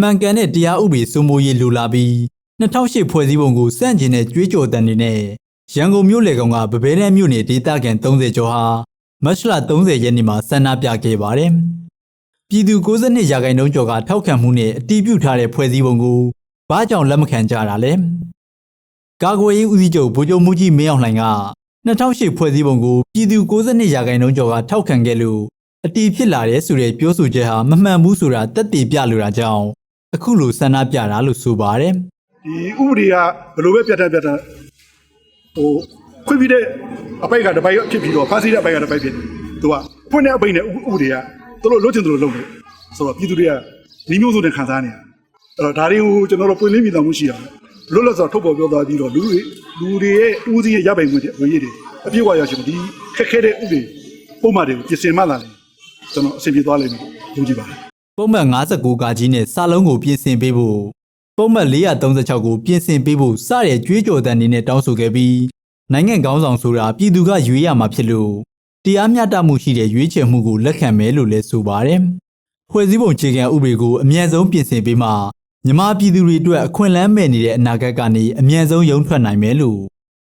မှန်ကန်တဲ့တရားဥပဒေစိုးမိုးရေးလိုလာပြီး2008ဖွဲ့စည်းပုံကိုစန့်ကျင်တဲ့ကြွေးကြော်တန်တွေနဲ့ရန်ကုန်မြို့လေကောင်ကဗဘဲတန်းမြို့နယ်ဒေသခံ30ကျော်ဟာမတ်လ30ရက်နေ့မှာဆန္ဒပြခဲ့ပါတယ်။ပြည်သူ62ရာခိုင်နှုန်းကျော်ကထောက်ခံမှုနဲ့အတီးပြုတ်ထားတဲ့ဖွဲ့စည်းပုံကိုဘာကြောင့်လက်မခံကြတာလဲ။ကာကွယ်ရေးဦးစီးချုပ်ဗိုလ်ချုပ်မှုကြီးမင်းအောင်လှိုင်က2008ဖွဲ့စည်းပုံကိုပြည်သူ62ရာခိုင်နှုန်းကျော်ကထောက်ခံခဲ့လို့အတီးဖြစ်လာတဲ့ဆိုတဲ့ပြောဆိုချက်ဟာမမှန်ဘူးဆိုတာတက်တည်ပြလိုတာကြောင့် အခုလိုဆန္ဒပြတာလို့ဆိုပါတယ်။ဒီဥပဒေကဘယ်လိုပဲပြတ်တတ်ပြတ်တတ်ဟိုခွင့်ပြတဲ့အပိုက်ကတစ်ပိုက်ဖြစ်ပြီးတော့ဖားစီတဲ့အပိုက်ကတစ်ပိုက်ဖြစ်တယ်သူကဖွင့်တဲ့အပိုက်နဲ့ဥပဒေကသူတို့လွတ်ချင်သူတို့လုပ်တယ်ဆိုတော့ပြည်သူတွေကညီမျိုးစုနဲ့ခံစားနေရတယ်အဲ့တော့ဒါတွေကိုကျွန်တော်တို့ပွင့်လင်းမြင်သာမှုရှိအောင်လွတ်လပ်စွာထုတ်ပေါ်ပြောသွားပြီးတော့လူတွေလူတွေရဲ့ဦးစီးရဲ့ရပိုင်ခွင့်တွေအရေးတွေအပြည့်အဝရရှိမှုဒီခက်ခဲတဲ့ဥပဒေပုံမှန်တွေကိုပြင်ဆင်မှလာတယ်ကျွန်တော်အဆင်ပြေသွားလိမ့်မယ်လို့ယုံကြည်ပါတယ် ပုံမှန်59ကာကြီးနဲ့စာလုံးကိုပြင်ဆင်ပေးဖို့ပုံမှန်436ကိုပြင်ဆင်ပေးဖို့စတဲ့ကြွေးကြော်တန်တွေနဲ့တောင်းဆိုခဲ့ပြီးနိုင်ငံကောင်းဆောင်ဆိုတာပြည်သူကရွေးရမှာဖြစ်လို့တရားမျှတမှုရှိတဲ့ရွေးချယ်မှုကိုလက်ခံမယ်လို့လည်းဆိုပါတယ်။ဖွဲ့စည်းပုံခြေခံဥပဒေကိုအမြန်ဆုံးပြင်ဆင်ပေးမှမြန်မာပြည်သူတွေအတွက်အခွင့်အလမ်းမဲ့နေတဲ့အနာဂတ်ကနေအမြန်ဆုံးရုန်းထွက်နိုင်မယ်လို့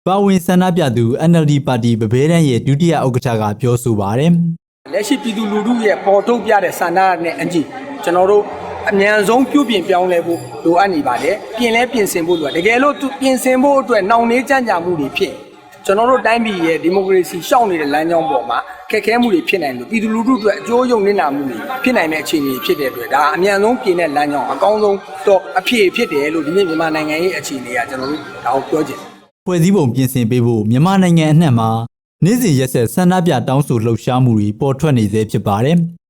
ပါဝင်ဆန္ဒပြသူ NLD ပါတီဗဘဲတန်းရဲ့ဒုတိယဥက္ကဋ္ဌကပြောဆိုပါတယ်။ လက်ရှိပြည်သူလူထုရဲ့ပေါ်ထုတ်ပြတဲ့ဆန္ဒနဲ့အညီကျွန်တော်တို့အမြန်ဆုံးပြုပြင်ပြောင်းလဲဖို့လိုအပ်နေပါတယ်ပြင်လဲပြင်ဆင်ဖို့လိုအပ်တကယ်လို့သူပြင်ဆင်ဖို့အတွက်နှောင့်နှေးကြံ့ကြာမှုတွေဖြစ်ကျွန်တော်တို့တိုင်းပြည်ရဲ့ဒီမိုကရေစီရှောက်နေတဲ့လမ်းကြောင်းပေါ်မှာခက်ခဲမှုတွေဖြစ်နိုင်လို့ပြည်သူလူထုအတွက်အကျိုးယုံနေတာမှုတွေဖြစ်နိုင်တဲ့အခြေအနေဖြစ်တဲ့အတွက်ဒါအမြန်ဆုံးပြင်တဲ့လမ်းကြောင်းအကောင်းဆုံးတော့အဖြစ်ဖြစ်တယ်လို့ဒီနေ့မြန်မာနိုင်ငံရဲ့အခြေအနေကကျွန်တော်တို့ဒါကိုပြောချင်တယ်ဖွဲ့စည်းပုံပြင်ဆင်ပေးဖို့မြန်မာနိုင်ငံအနှံ့မှာ နေ့စဉ်ရက်ဆက်ဆန္ဒပြတောင်းဆိုလှုပ်ရှားမှုတွေပေါ်ထွက်နေသေးဖြစ်ပါတယ်။